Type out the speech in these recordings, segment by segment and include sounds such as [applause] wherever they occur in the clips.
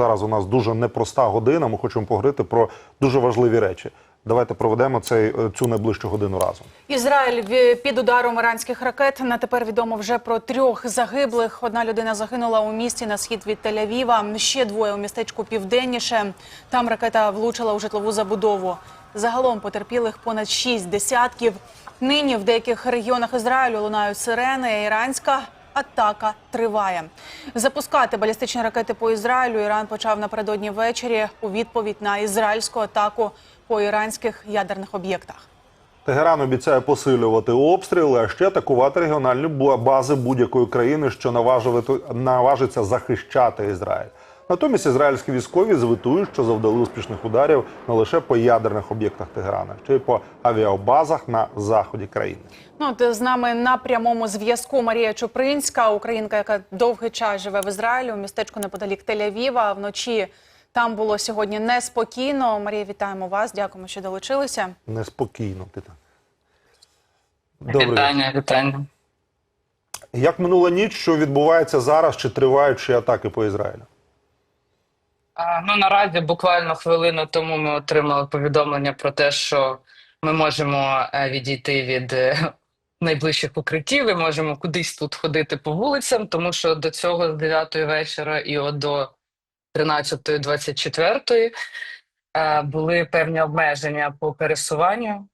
зараз у нас дуже непроста година. Ми хочемо поговорити про дуже важливі речі. Давайте проведемо цей е, цю найближчу годину разом. Ізраїль під ударом іранських ракет. На тепер відомо вже про трьох загиблих. Одна людина загинула у місті на схід від Тель-Авіва. Ще двоє у містечку південніше. Там ракета влучила у житлову забудову. Загалом потерпілих понад шість десятків. Нині в деяких регіонах Ізраїлю лунають сирени. Іранська атака триває. Запускати балістичні ракети по Ізраїлю Іран почав напередодні ввечері у відповідь на ізраїльську атаку по іранських ядерних об'єктах. Тегеран обіцяє посилювати обстріли, а ще атакувати регіональні бази будь-якої країни, що наважиться захищати Ізраїль. Натомість ізраїльські військові звитують, що завдали успішних ударів не лише по ядерних об'єктах Тегерана, ще й по авіабазах на заході країни. Ну, от з нами на прямому зв'язку Марія Чупринська, українка, яка довгий час живе в Ізраїлі у містечку неподалік Тель-Авіва. Вночі там було сьогодні неспокійно. Марія, вітаємо вас. Дякуємо, що долучилися. Неспокійно ти так. Добрий. Вітання, вітання. Як минула ніч, що відбувається зараз, чи тривають ще атаки по Ізраїлю? Ну наразі буквально хвилину тому ми отримали повідомлення про те, що ми можемо е, відійти від е, [laughs] найближчих укриттів і можемо кудись тут ходити по вулицям, тому що до цього з 9 вечора і от до 13-24 е, були певні обмеження по пересуванню,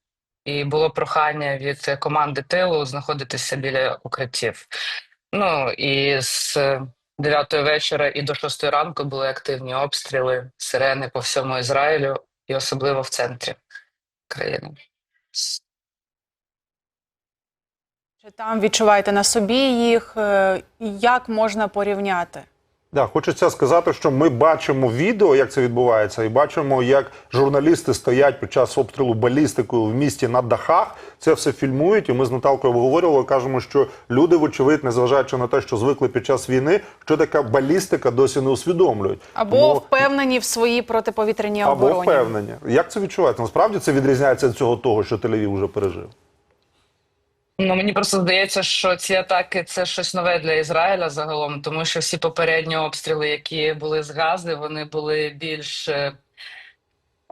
і було прохання від команди тилу знаходитися біля укриттів. Ну і з 9 вечора і до 6 ранку були активні обстріли, сирени по всьому Ізраїлю і особливо в центрі країни. Чи там відчуваєте на собі їх? Е, Як можна порівняти? Да, хочеться сказати, що ми бачимо відео, як це відбувається, і бачимо, як журналісти стоять під час обстрілу балістикою в місті на дахах. Це все фільмують. І ми з Наталкою обговорювали. Кажемо, що люди, вочевидь, незважаючи на те, що звикли під час війни, що така балістика досі не усвідомлюють. Або Тому- впевнені в своїй протиповітряній або впевнені. Як це відчувається? Насправді це відрізняється від цього того, що Тель-Авів вже пережив. Ну мені просто здається, що ці атаки це щось нове для Ізраїля загалом, тому що всі попередні обстріли, які були з Гази, вони були більш е,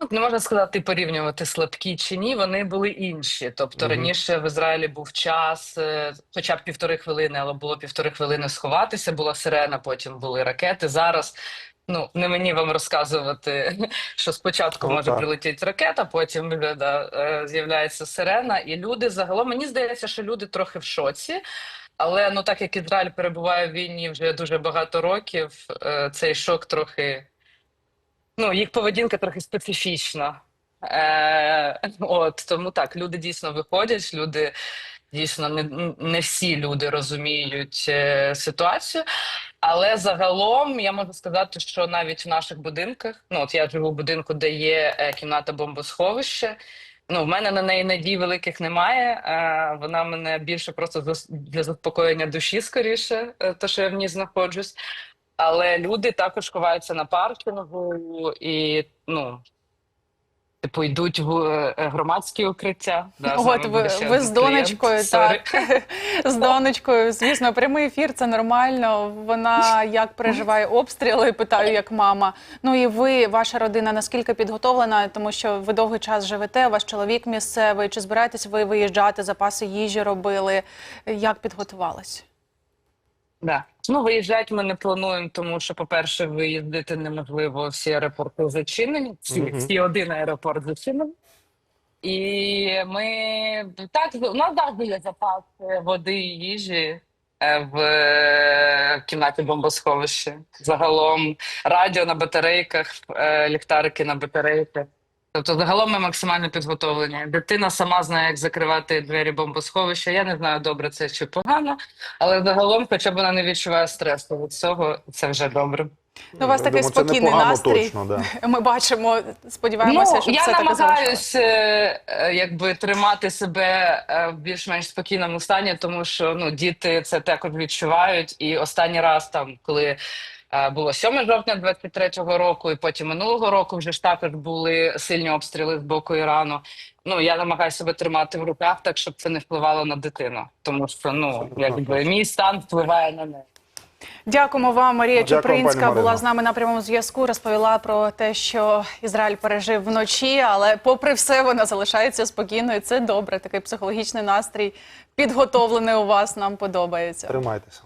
ну, не можна сказати порівнювати слабкі чи ні, вони були інші. Тобто раніше в Ізраїлі був час, е, хоча б півтори хвилини, але було півтори хвилини сховатися, була сирена, потім були ракети. Зараз ну не мені вам розказувати, [laughs] що спочатку Ну, може так. прилетіти ракета, потім е, да, е, з'являється сирена, і люди загалом мені здається, що люди трохи в шоці. Але ну так як Ізраїль перебуває в війні вже дуже багато років, е, цей шок трохи ну, їх поведінка трохи специфічна. Е, от тому так, люди дійсно виходять, люди дійсно не, не всі люди розуміють е, ситуацію. Але загалом я можу сказати, що навіть в наших будинках, ну от я живу в будинку, де є е, кімната бомбосховище. Ну, в мене на неї надій великих немає. Е, вона мене більше просто для заспокоєння душі, скоріше, те, що я в ній знаходжусь. Але люди також ховаються на паркінгу і ну. Типу, йдуть в е, громадські укриття. Да, От ви, ви з донечкою, Сорі. так [laughs] з донечкою. Звісно, прямий ефір це нормально. Вона як переживає обстріли, питаю як мама. Ну і ви, ваша родина, наскільки підготовлена, тому що ви довгий час живете, ваш чоловік місцевий. Чи збираєтесь ви виїжджати, запаси їжі робили? Як підготувались? Да. Ну, виїжджати ми не плануємо, тому що, по-перше, виїздити неможливо, всі аеропорти зачинені, всі, Мгм. всі один аеропорт зачинений. І ми так, у нас завжди є запас е, води і їжі е, в е, кімнаті бомбосховища. Загалом радіо на батарейках, е, ліхтарики на батарейках. Тобто, загалом ми максимально підготовлені. Дитина сама знає, як закривати двері бомбосховища. Я не знаю, добре це чи погано, але загалом, хоча б вона не відчуває стресу від цього, це вже добре. Ну, у вас Я такий думаю, спокійний непогано настрій. Точно, да. [laughs] Ми бачимо, сподіваємося, ну, щоб я все намагаюсь е, е, якби тримати себе е, в більш-менш спокійному стані, тому що ну діти це також відчувають. І останній раз, там, коли Е, було 7 жовтня 23-го року, і потім минулого року вже ж також були сильні обстріли з боку Ірану. Ну я намагаюся себе тримати в руках, так щоб це не впливало на дитину, тому що ну якби мій стан впливає на неї. Дякуємо вам, Марія ну, Дякую, Чупринська була з нами на прямому зв'язку. Розповіла про те, що Ізраїль пережив вночі, але, попри все, вона залишається спокійною. Це добре. Такий психологічний настрій підготовлений у вас. Нам подобається. Тримайтеся.